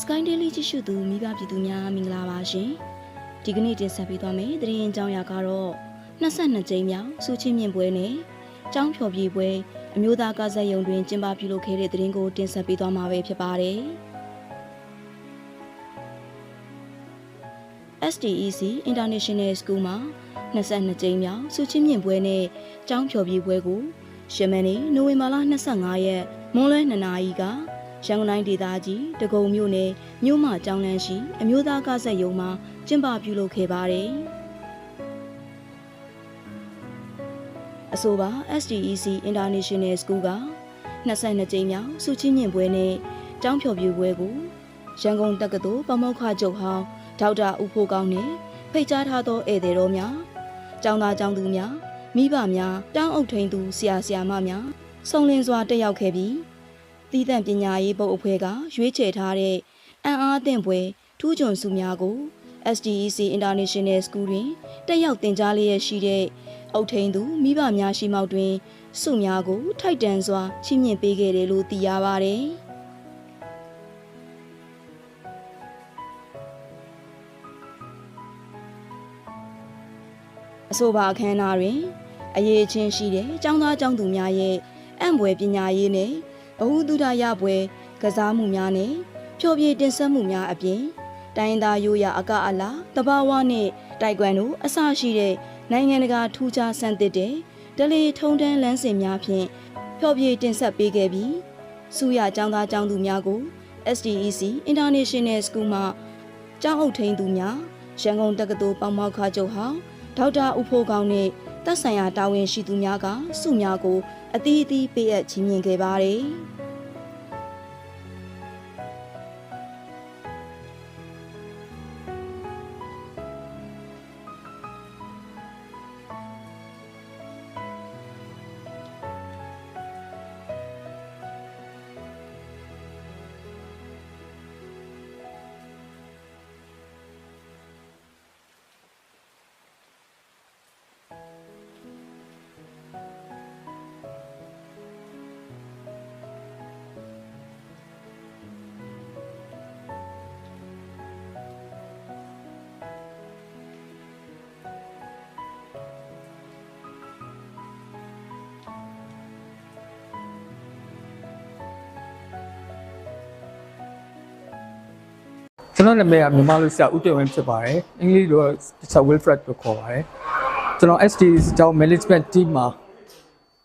Sky Daily ကြည့်ရှုသူမိဘပြည်သူများမင်္ဂလာပါရှင်ဒီကနေ့တင်ဆက်ပေးသွားမယ့်သတင်းအကြောင်းအရာကတော့22ကြိမ်မြောက်စုချင်းမြင့်ပွဲနဲ့ကျောင်းဖြော်ပြပွဲအမျိုးသားကားဆက်ယုံတွင်ကျင်းပပြုလုပ်ခဲ့တဲ့သတင်းကိုတင်ဆက်ပေးသွားမှာပဲဖြစ်ပါတယ် STEC International School မှာ22ကြိမ်မြောက်စုချင်းမြင့်ပွဲနဲ့ကျောင်းဖြော်ပြပွဲကိုရှမန်နေ့နိုဝင်ဘာလ25ရက်မွန်းလွဲ2နာရီက ရန်ကုန်တိုင်းဒေသကြီးတကုံမြို့နယ်မြို့မကျောင်းလန်းရှိ အမျိုးသားကားဆက်ယုံမှာကျင်းပပြုလုပ်ခဲ့ပါတယ်။အဆိုပါ STEC International School က22ကြိမ်မြောက်စုချင်းမြင့်ပွဲနဲ့ကျောင်းဖြော်ပြပွဲကိုရန်ကုန်တက္ကသိုလ်ပမောက္ခချုပ်ဟောင်းဒေါက်တာဦးဖိုးကောင်းနဲ့ဖိတ်ကြားထားသောဧည့်သည်တော်များကျောင်းသားကျောင်းသူများမိဘများတောင်းအုပ်ထိန်သူဆရာဆရာမများစုံလင်စွာတက်ရောက်ခဲ့ပြီး တည်တံ့ပညာရေးဘုတ်အဖွဲ့ကရွေးချယ်ထားတဲ့အံ့အားသင့်ပွဲထူးချွန်စုများကို SDEC International School တွင်တက်ရောက်သင်ကြားလျက်ရှိတဲ့အုပ်ထိန်သူမိဘများရှိမောက်တွင်စုများကို ထိုက်တန်စွာချီးမြှင့်ပေးခဲ့တယ်လို့သိရပါတယ်။အဆိုပါအခမ်းအနားတွင် အရေးချင်းရှိတဲ့ကျောင်းသားကျောင်းသူများရဲ့အံ့ဘွယ်ပညာရေးနဲ့ ဘ ഹു တုဒရပွဲကစားမှုများနဲ့ဖြောပြတင်ဆက်မှုများအပြင်တိုင်းသားရိုးရာအကအလားတဘာဝနဲ့တိုက်ကွမ်တို့အစရှိတဲ့နိုင်ငံတကာထူးခြားဆန်းသစ်တဲ့ဒလီထုံတန်းလမ်းစဉ်များဖြင့်ဖြောပြတင်ဆက်ပေးခဲ့ပြီးစူရကျောင်းသားကျောင်းသူများကို SDEC International School မှကျောင်းအုပ်ထိန်သူများရန်ကုန်တက္ကသိုလ်ပေါမောက်ခချုပ်ဟောင်းဒေါက်တာဦးဖိုးကောင်းနဲ့ သက်ဆိုင်ရာတာဝန်ရှိသူများကစုများကိုအသီးအသီးပေးအပ်ခြင်းမြင်ခဲ့ပါတယ်။ ကျွန်တော်နာမည်ကမြန်မာလူဆရာဦးတင်ဝင်းဖြစ်ပါတယ်အင်္ဂလိပ်လိုဆာ Wilfred လို့ခေါ်ပါတယ်ကျွန်တော် SD ကျောင်း management team မှာ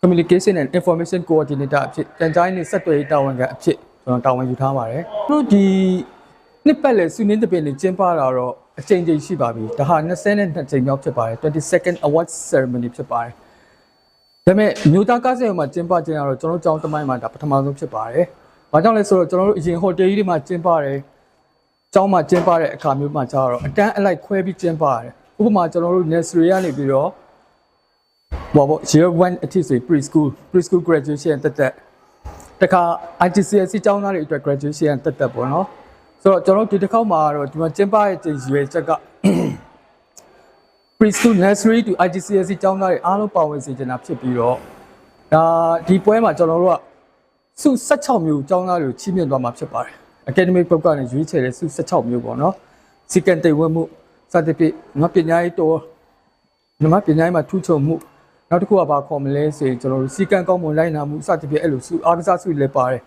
communication and information coordinator အဖြစ်တန်ကြားရေးဆက်သွယ်ရေးတာဝန်ခံအဖြစ်ကျွန်တော်တာဝန်ယူထားပါတယ်တို့ဒီနှစ်ပတ်လည်စုနင်းတပင်တွေကျင်းပတာတော့အချိန်ချင်းရှိပါပြီဒါဟာ22ချိန်မြောက်ဖြစ်ပါတယ် 22nd award ceremony ဖြစ်ပါတယ်ဒါပေမဲ့မြို့သားကားစင်မှာကျင်းပခြင်းကတော့ကျွန်တော်ကျောင်းတမိုင်းမှာဒါပထမဆုံးဖြစ်ပါတယ်။ဘာကြောင့်လဲဆိုတော့ကျွန်တော်တို့အရင်ဟိုတယ်ကြီးတွေမှာကျင်းပတယ်။ ကျောင်းမှာကျင်းပတဲ့အခါမျိုးမှာကျတော့အတန်းအလိုက်ခွဲပြီးကျင်းပရတယ်။ဥပမာကျွန်တော်တို့ nursery ကနေပြီးတော့ဘောဘော year 1အထိဆို preschool preschool graduation တက်တက်တခါ ITCSC ကျောင်းသားတွေအတွက် graduation တက်တက်ပေါ့နော်။ဆိုတော့ကျွန်တော်တို့ဒီတစ်ခေါက်မှာတော့ဒီမှာကျင်းပရဲ့ချိန်ရွယ်ချက်က preschool nursery to IGCSE ကျောင်းသားတွေအားလုံးပါဝင်စေချင်တာဖြစ်ပြီးတော့ဒါဒီပွဲမှာကျွန်တော်တို့ကစု16မျိုးကျောင်းသားတွေကိုချီးမြှင့်သွားမှာဖြစ်ပါတယ် academic book ကနေရွေးချယ်တဲ့စု16မျိုးပေါ့နော်စီကံတိတ်ဝတ်မှုစသဖြင့်ငါပညာရေးတော်ငါပညာရေးမှာထူးချွန်မှုနောက်တစ်ခုကဘာခေါ်မလဲဆိုရင်ကျွန်တော်တို့စီကံကောင်းမွန်လိုက်နာမှုစသဖြင့်အဲ့လိုစုအားကစားစုတွေလည်းပါတယ်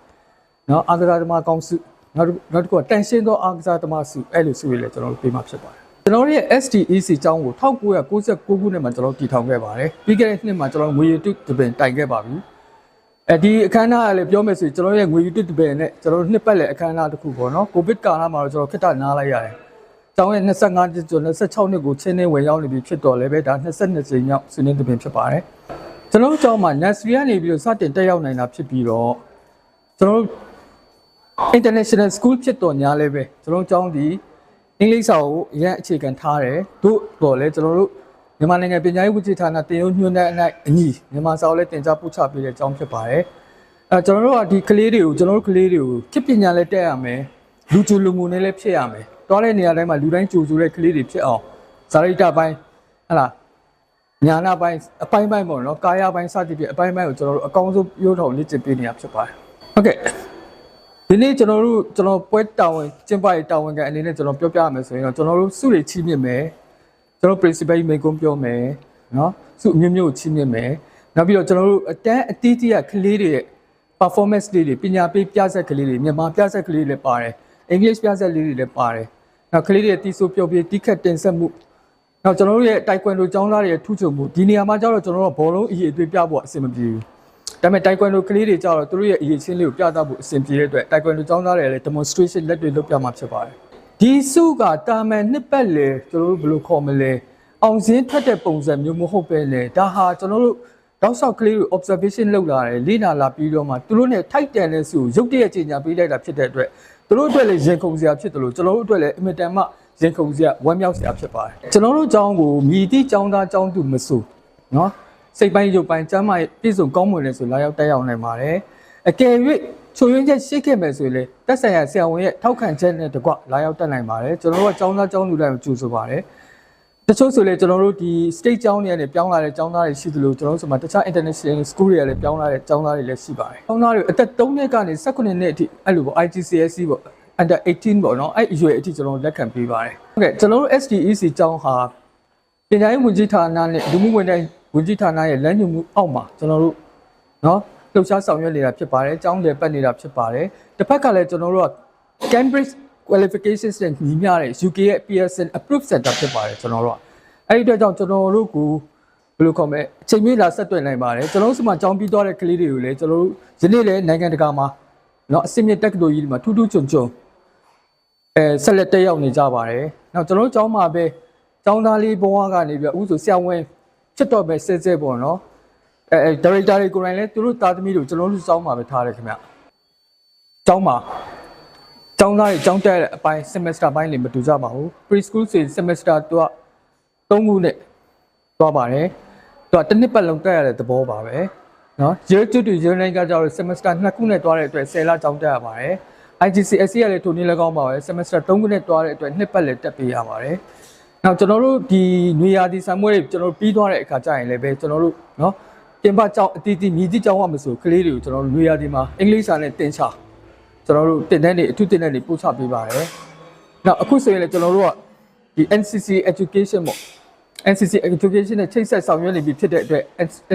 နော်အားကစားသမားကောင်းစုနောက်တစ်နောက်တစ်ခုကတန်ရှင်းသောအားကစားသမားစုအဲ့လိုစုတွေလည်းကျွန်တော်တို့ပေးမှာဖြစ်ပါတယ်ကျွန်တော်တို့ရဲ့ STEC အကြောင်းကို1996ခုနှစ်မှာကျွန်တော်တို့တည်ထောင်ခဲ့ပါတယ်ပြီးခဲ့တဲ့နှစ်မှာကျွန်တော်ငွေရတုတပင်တိုင်ခဲ့ပါပြီ အဲဒီအခမ်းအနားကလည်းပြောမယ်ဆိုရင်ကျွန်တော်ရဲ့ငွေရတုတပင်နဲ့ကျွန်တော်တို့နှစ်ပတ်လည်အခမ်းအနားတစ်ခုပေါ့နော်ကိုဗစ်ကာလမှာတော့ကျွန်တော်ခက်တာနားလိုက်ရတယ်ကျောင်းရဲ့25နှစ်ကျော်26နှစ်ကိုချင်းနေဝင်ရောက်နေပြီဖြစ်တော့လည်းပဲဒါ22ကြိမ်မြောက်စနေတပင်ဖြစ်ပါတယ်ကျွန်တော်တို့ကျောင်းမှာ Nursery ကနေပြီးတော့စတင်တက်ရောက်နိုင်တာဖြစ်ပြီးတော့ကျွန်တော်တို့ international school ဖြစ်တော်ညာလည်းပဲကျွန်တော်တို့ကျောင်းဒီအင်္ဂလိပ်စာကိုအရင်အခြေခံထားတယ်တို့တော့လဲကျွန်တော်တို့ မြန်မာနိုင်ငံပညာရေးဝန်ကြီးဌာနတင်ရုံညွှန်တဲ့အနိုင်အညီမြန်မာစာကိုလည်းတင် जा ပို့ချပေးတဲ့အကြောင်းဖြစ်ပါတယ်အဲကျွန်တော်တို့ကဒီကလေးတွေကိုကျွန်တော်တို့ကလေးတွေကိုခေတ်ပညာလည်းတက်ရမယ်လူကျူလူမှုနဲ့လည်းဖြစ်ရမယ်တွားတဲ့နေရာတိုင်းမှာလူတိုင်းကြိုဆိုတဲ့ကလေးတွေဖြစ်အောင်ဇာရိတပိုင်းဟလာညာနာပိုင်းအပိုင်းပိုင်းပေါ့နော်ကာယပိုင်းစသဖြင့်အပိုင်းပိုင်းကိုကျွန်တော်တို့အကောင်းဆုံးပြောထောင်လေ့ကျင့်ပေးနေရဖြစ်ပါတယ်ဟုတ်ကဲ့ဒီနေ့ကျွန်တော်တို့ကျွန်တော်ပွဲတာဝန်ကျင်းပရေးတာဝန်ခံအနေနဲ့ကျွန်တော်ပြောပြရမယ်ဆိုရင်တော့ကျွန်တော်တို့စုတွေချီးမြှင့်မယ် ကျွန်တော် principal မိန့်ခွန်းပြောမယ်နော်စုအမျိုးမျိုးကိုချီးမြှင့်မယ်နောက်ပြီးတော့ကျွန်တော်တို့အတန်းအတီးတီးရကလေးတွေရဲ့ performance လေးတွေပညာပေးပြဆက်ကလေးတွေမြန်မာပြဆက်ကလေးတွေလည်းပါတယ် English ပြဆက်လေးတွေလည်းပါတယ်နောက်ကလေးတွေရဲ့တီးဆိုးပြောပြတီးခတ်တင်ဆက်မှုနောက်ကျွန်တော်တို့ရဲ့တိုက်ကွန်ဒိုကျောင်းသားတွေရဲ့ထူးချွန်မှုဒီနေရာမှာကျတော့ကျွန်တော်တို့ကဘောလုံးအရေးအသွေးပြဖို့အဆင်မပြေဘူးဒါပေမဲ့တိုင်ကွန်ဒိုကလေးတွေကြတော့သူတို့ရဲ့အရေးချင်းလေးကိုပြသဖို့အဆင်ပြေတဲ့အတွက်တိုင်ကွန်ဒိုကျောင်းသားတွေလည်း demonstration လက်တွေလုပ်ပြမှာဖြစ်ပါတယ် ဒီစုကတာမန်နှစ်ပတ်လေကျွန်တော်တို့ဘယ်လိုခေါ်မလဲအောင်စင်းထွက်တဲ့ပုံစံမျိုးမဟုတ်ပဲလေဒါဟာကျွန်တော်တို့တောက်ဆောက်ကလေးတွေ observation လုပ်လာတယ်လေ့လာလာပြီးတော့မှသူတို့ ਨੇ ထိုက်တန်တဲ့စုကိုရုပ်တရက်ကြီးညာပေးလိုက်တာဖြစ်တဲ့အတွက်သူတို့အတွက်လည်းရင်ခုန်စရာဖြစ်တယ်လို့ကျွန်တော်တို့အတွက်လည်းအင်မတန်မှရင်ခုန်စရာဝမ်းမြောက်စရာဖြစ်ပါတယ်ကျွန်တော်တို့ကျောင်းကိုမြည်သည့်ကျောင်းသားကျောင်းသူမဆိုနော်စိတ်ပိုင်းရုပ်ပိုင်းကျမ်းမာရေးပြည့်စုံကောင်းမွန်တယ်ဆိုလာရောက်တက်ရောက်နိုင်ပါတယ်အကယ်၍ ချိုရင်းချက်ရှိခဲ့မယ်ဆိုရင်လေတက်ဆိုင်ရာဆရာဝန်ရဲ့ထောက်ခံချက်နဲ့တကွလာရောက်တက်နိုင်ပါတယ်ကျွန်တော်တို့ကကျောင်းသားကျောင်းသူတိုင်းကိုကြိုဆိုပါတယ်တချို့ဆိုလေကျွန်တော်တို့ဒီ state ကျောင်းတွေကနေပြောင်းလာတဲ့ကျောင်းသားတွေရှိသလိုကျွန်တော်တို့ဆိုမှတခြား international school တွေကလည်းပြောင်းလာတဲ့ကျောင်းသားတွေလည်းရှိပါတယ်ကျောင်းသားတွေအသက်3နှစ်ကနေ18နှစ်အထိအဲ့လိုပေါ့ IGCSE ပေါ့ under 18ပေါ့နော်အဲ့အရွယ်အထိကျွန်တော်တို့လက်ခံပေးပါတယ်ဟုတ်ကဲ့ကျွန်တော်တို့ SDEC ကျောင်းဟာပညာရေးဝန်ကြီးဌာနနဲ့လူမှုဝန်ထမ်းဝန်ကြီးဌာနရဲ့လမ်းညွှန်မှုအောက်မှာကျွန်တော်တို့နော် လှုပ်ရှားဆောင်ရွက်နေတာဖြစ်ပါတယ်။ကြောင်းလေပတ်နေတာဖြစ်ပါတယ်။တစ်ဖက်ကလည်းကျွန်တော်တို့က Cambridge qualifications နဲ့ညီမျှတဲ့ UK ရဲ့ Pearson approved center ဖြစ်ပါတယ်ကျွန်တော်တို့က။အဲ့ဒီအတွက်ကြောင့်ကျွန်တော်တို့ကဘယ်လိုခေါ်မလဲအချိန်မီလာဆက်သွယ်နိုင်ပါတယ်။ကျွန်တော်တို့ဆီမှာကြောင်းပြီးသွားတဲ့ကလေးတွေကိုလည်းကျွန်တော်တို့ယနေ့လည်းနိုင်ငံတကာမှာနော်အစစ်မြစ်တက္ကသိုလ်ကြီးတွေမှာထူးထူးချွန်ချွန်အဲဆက်လက်တက်ရောက်နေကြပါတယ်။နောက်ကျွန်တော်တို့ကျောင်းမှာပဲကျောင်းသားလေးဘဝကနေပြီးဥဆိုဆရာဝန်ဖြစ်တော့ပဲစဲစဲပေါ့နော်။ အဲအဲဒါရိုက်တာတွေကိုယ်တိုင်လည်းသူတို့သားသမီးတို့ကျွန်တော်တို့ကျောင်းမှာပဲထားတယ်ခင်ဗျ။ကျောင်းမှာကျောင်းသားတွေကျောင်းတက်တဲ့အပိုင်း semester ပိုင်းတွေမတူကြပါဘူး။ preschool ဆိုရင် semester သူက3ခုနဲ့သွားပါတယ်။သူကတစ်နှစ်ပတ်လုံးတက်ရတဲ့သဘောပါပဲ။နော်0 2 to 0 9ကကြတော့ semester 2ခုနဲ့သွားတဲ့အတွက်10လကျောင်းတက်ရပါတယ်။ IGCSE ကလည်းထိုနည်း၎င်းပါပဲ semester 3ခုနဲ့သွားတဲ့အတွက်နှစ်ပတ်လည်းတက်ပေးရပါတယ်။နောက်ကျွန်တော်တို့ဒီနွေရာသီဆံမွေးတွေကျွန်တော်တို့ပြီးသွားတဲ့အခါကျရင်လည်းပဲကျွန်တော်တို့နော် ပြင်ပကျောင်းအတီးတီးမြည်တီးကျောင်းရမဆိုကလေးတွေကိုကျွန်တော်တို့နွေရာသီမှာအင်္ဂလိပ်စာနဲ့တင်ချကျွန်တော်တို့တင်တဲ့နေအထူးတင်တဲ့နေပို့ချပေးပါတယ်။နောက်အခုဆိုရင်လည်းကျွန်တော်တို့ကဒီ NCC education ပေါ့ NCC education နဲ့ချိတ်ဆက်ဆောင်ရွက်နေပြီဖြစ်တဲ့အတွက်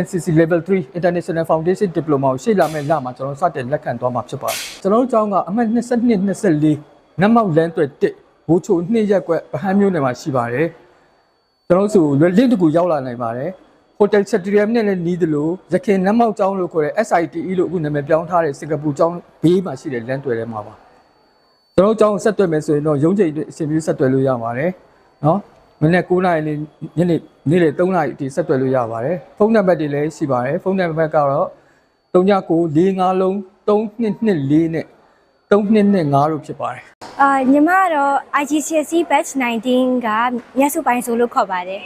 NCC level 3 International Foundation Diploma ကိုရှေ့လာမယ့်လမှာကျွန်တော်စတင်လက်ခံသွားမှာဖြစ်ပါတယ်ကျွန်တော်တို့ကျောင်းကအမှတ်22 24နတ်မောက်လန်းတွဲ1ဘိုးချို2ရက်ကွက်ဗဟန်းမျိုးနယ်မှာရှိပါတယ်ကျွန်တော်တို့ဆိုလွယ်လင့်တကူရောက်လာနိုင်ပါတယ် Hotel Chatrium နဲ့လည်းနီးသလိုရခင်နတ်မောက်ကျောင်းလို့ခေါ်တဲ့ SITE လို့အခုနာမည်ပြောင်းထားတဲ့စင်ကာပူကျောင်းဘေးမှာရှိတဲ့လမ်းတွဲထဲမှာပါကျွန်တော်တို့ကျောင်းကိုဆက်သွယ်မယ်ဆိုရင်တော့ရုံးချိန်အတွက်အချိန်ပြည့်ဆက်သွယ်လို့ရပါတယ်နော်မနေ့9နာရီလေးညနေနေ့လေ3နာရီအထိဆက်သွယ်လို့ရပါတယ်ဖုန်းနံပါတ်တွေလည်းရှိပါတယ်ဖုန်းနံပါတ်ကတော့399455လုံး3224နဲ့3225လို့ဖြစ်ပါတယ်အာညီမကတော့ IGCSE batch 19ကမြတ်စုပိုင်းဆိုလို့ခေါ်ပါတယ်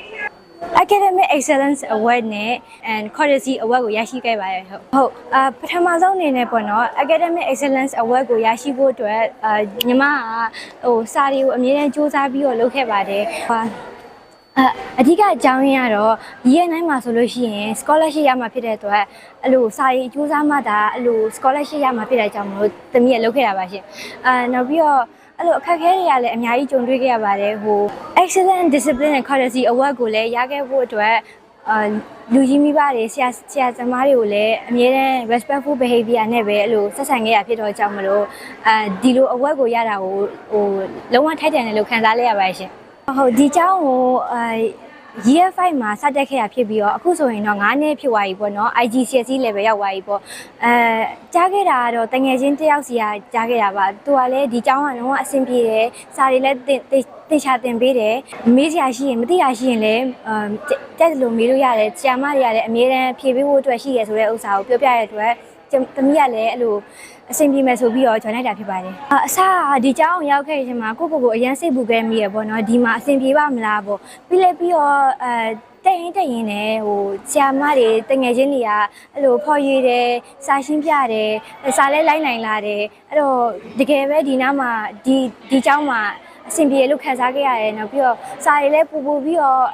Academic Excellence Award နဲ့ and Courtesy Award ကိုရရှိခဲ့ပါတယ်ဟုတ်ဟုတ်အာပထမဆုံးအနေနဲ့ပေါ့နော် Academic Excellence Award ကိုရရှိဖို့အတွက်အာညီမကဟိုစာတွေကိုအမြဲတမ်းစူးစမ်းပြီးတော့လုပ်ခဲ့ပါတယ်ဟာအအဓိကအကြောင်းရင်းကတော့ဒီရဲ့နိုင်မှာဆိုလို့ရှိရင် scholarship ရမှာဖြစ်တဲ့အတွက်အဲ့လိုစာရေးအကျိုးစားမှဒါအဲ့လို scholarship ရမှာဖြစ်တဲ့အကြောင်းမလို့တမီးကလုပ်ခဲ့တာပါရှင်အာနောက်ပြီးတော့ အဲ့လိုအခက်အခဲတွေကလည်းအများကြီးကြုံတွေ့ခဲ့ရပါတယ်ဟို excellent discipline and courtesy award ကိုလည်းရခဲ့ဖို့အတွက်အာလူကြီးမိဘတွေဆရာဆရာသမားတွေကိုလည်းအမြဲတမ်း respectful behavior နဲ့ပဲအဲ့လိုဆက်ဆံခဲ့ရဖြစ်တော့ကြောင့်မလို့အဲဒီလို award ကိုရတာကိုဟိုလုံးဝထိုက်တန်တယ်လို့ခံစားလိုက်ရပါတယ်ရှင်ဟုတ်ဒီเจ้าကိုအဲ year 5မှာစတက်ခဲ့ရဖြစ်ပြီးတော့အခုဆိုရင်တော့9နှစ်ဖြစ်သွားပြီပေါ့နော် IGCSE level ရောက်သွားပြီပေါ့အဲကြားခဲ့တာကတော့တငယ်ချင်းတယောက်စီကကြားခဲ့တာပါသူကလည်းဒီကျောင်းကလုံးဝအဆင်ပြေတယ်စာတွေလည်းတင်တင်ချတင်ပေးတယ်မေးစရာရှိရင်မသိရရှိရင်လည်းတက်လို့မေးလို့ရတယ်ဆရာမတွေကလည်းအမြဲတမ်းဖြေပေးဖို့အတွက်ရှိရဆိုတဲ့ဥစ္စာကိုပြောပြရတဲ့အတွက် သမီးကလည်းအဲ့လိုအဆင်ပြေမယ်ဆိုပြီးတော့ဂျွန်လိုက်တာဖြစ်ပါတယ်။အစကဒီကျောင်းရောက်ခဲ့တဲ့အချိန်မှာကိုကိုကိုအရန်စိတ်ပူခဲ့မိရပေါ့နော်။ဒီမှာအဆင်ပြေပါမလားပေါ့။ပြီးလဲပြီးတော့အဲတက်ရင်တက်ရင်လည်းဟိုဆရာမတွေတငယ်ချင်းတွေကအဲ့လိုဖော်ရွေတယ်စာရှင်းပြတယ်စာလဲလိုက်နိုင်လာတယ်အဲ့တော့တကယ်ပဲဒီနားမှာဒီဒီကျောင်းမှာအဆင်ပြေလို့ခံစားခဲ့ရတယ်နောက်ပြီးတော့စာတွေလည်းပူပူပြီးတော့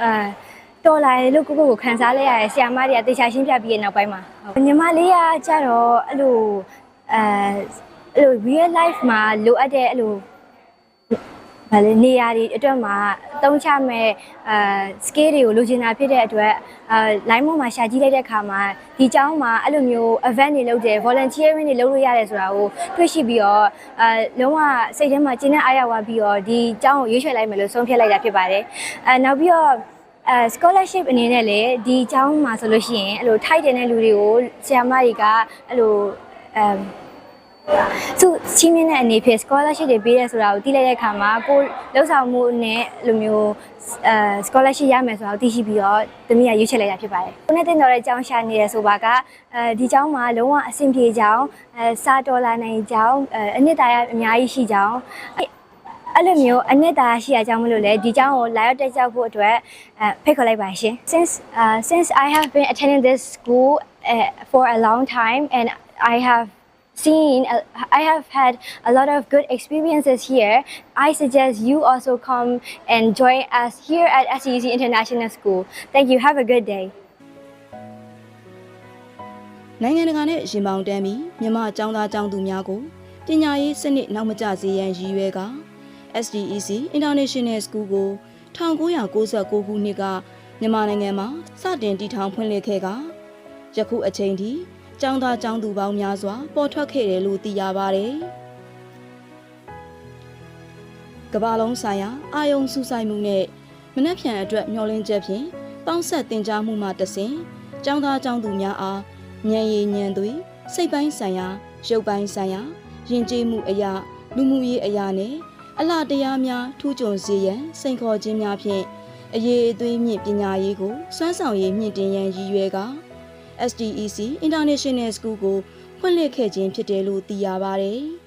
အဲ တော်လာတယ်လို့ကိုကိုကိုခံစားလိုက်ရတယ်ဆရာမတွေကတေချာရှင်းပြပြီးတဲ့နောက်ပိုင်းမှာညီမလေးကကြတော့အဲ့လိုအဲအဲ့လို real life မှာလိုအပ်တဲ့အဲ့လိုဗာလေနေရာတွေအတွက်မှာအသုံးချမဲ့အဲ skill တွေကိုလိုချင်တာဖြစ်တဲ့အတွက်အဲ line ပေါ်မှာရှာကြည့်လိုက်တဲ့အခါမှာဒီကျောင်းမှာအဲ့လိုမျိုး event တွေလုပ်တယ် volunteering တွေလုပ်လို့ရတယ်ဆိုတာကိုတွေ့ရှိပြီးတော့အဲလုံးဝစိတ်ထဲမှာကျင်းတဲ့အားရဝပြီးတော့ဒီကျောင်းကိုရွေးချယ်လိုက်မယ်လို့ဆုံးဖြတ်လိုက်တာဖြစ်ပါတယ်အဲနောက်ပြီးတော့ အဲ scholarship အနေနဲ့လည်းဒီကျောင်းမှာဆိုလို့ရှိရင်အဲ့လိုထိုက်တယ်တဲ့လူတွေကိုဆရာမတွေကအဲ့လိုအဲသူချင်းမြင့်တဲ့အနေဖြင့် scholarship တွေပေးရဲဆိုတာကိုသိလိုက်တဲ့အခါမှာကိုလှုပ်ဆောင်မှုနဲ့လိုမျိုးအဲ scholarship ရမယ်ဆိုတာကိုသိရှိပြီးတော့တမီးကရွေးချယ်လိုက်တာဖြစ်ပါတယ်။ကိုနဲ့တင်တော်တဲ့အကြောင်းရှာနေရဆိုပါကအဲဒီကျောင်းမှာလုံးဝအဆင်ပြေကြောင်းအဲစာတော်လာနိုင်ကြောင်းအဲအနှစ်သာရအများကြီးရှိကြောင်း အဲ့လိုမျိုးအနှစ်သာရရှိရကြောင်းမလို့လေဒီကျောင်းကိုလာရောက်တက်ရောက်ဖို့အတွက်အဲဖိတ်ခေါ်လိုက်ပါရှင် since uh, since I have been attending this school uh, for a long time and I have seen uh, I have had a lot of good experiences here. I suggest you also come and join us here at SEC International School. Thank you. Have a good day. နိုင်ငံတကာနဲ့ရင်ပေါင်တန်းပြီးမြန်မာចောင်းသားចောင်းသူများကိုပညာရေးစနစ်နောက်မကျစေရန်ရည်ရွယ်က SDEC International School ကို1996ခုနှစ်ကမြန်မာနိုင်ငံမှာစတင်တည်ထောင်ဖွင့်လှစ်ခဲ့ကယခုအချိန်ထိကျောင်းသားကျောင်းသူပေါင်းများစွာ ပေါ်ထွက်ခဲ့တယ်လို့သိရပါတယ်။ကမ္ဘာလုံးဆိုင်ရာအာယုံစုဆိုင်မှုနဲ့မနှက်ဖြန်အတွက်မျှော်လင့်ချက်ဖြင့်ပေါင်းဆက်တင် जा မှုမှတဆင်ကျောင်းသားကျောင်းသူများအားဉာဏ်ရည်ဉာဏ်သွေးစိတ်ပိုင်းဆိုင်ရာရုပ်ပိုင်းဆိုင်ရာယဉ်ကျေးမှုအရာလူမှုရေးအရာနဲ့ အလားတရားများထူးချွန်စေရန်စိန်ခေါ်ခြင်းများဖြင့်အရေးအသွေးမြင့်ပညာရေးကိုစွမ်းဆောင်ရည်မြင့်တင်ရန်ရည်ရွယ်ကာ SDEC International School ကိုဖွင့်လှစ်ခဲ့ခြင်းဖြစ်တယ်လို့သိရပါတယ်။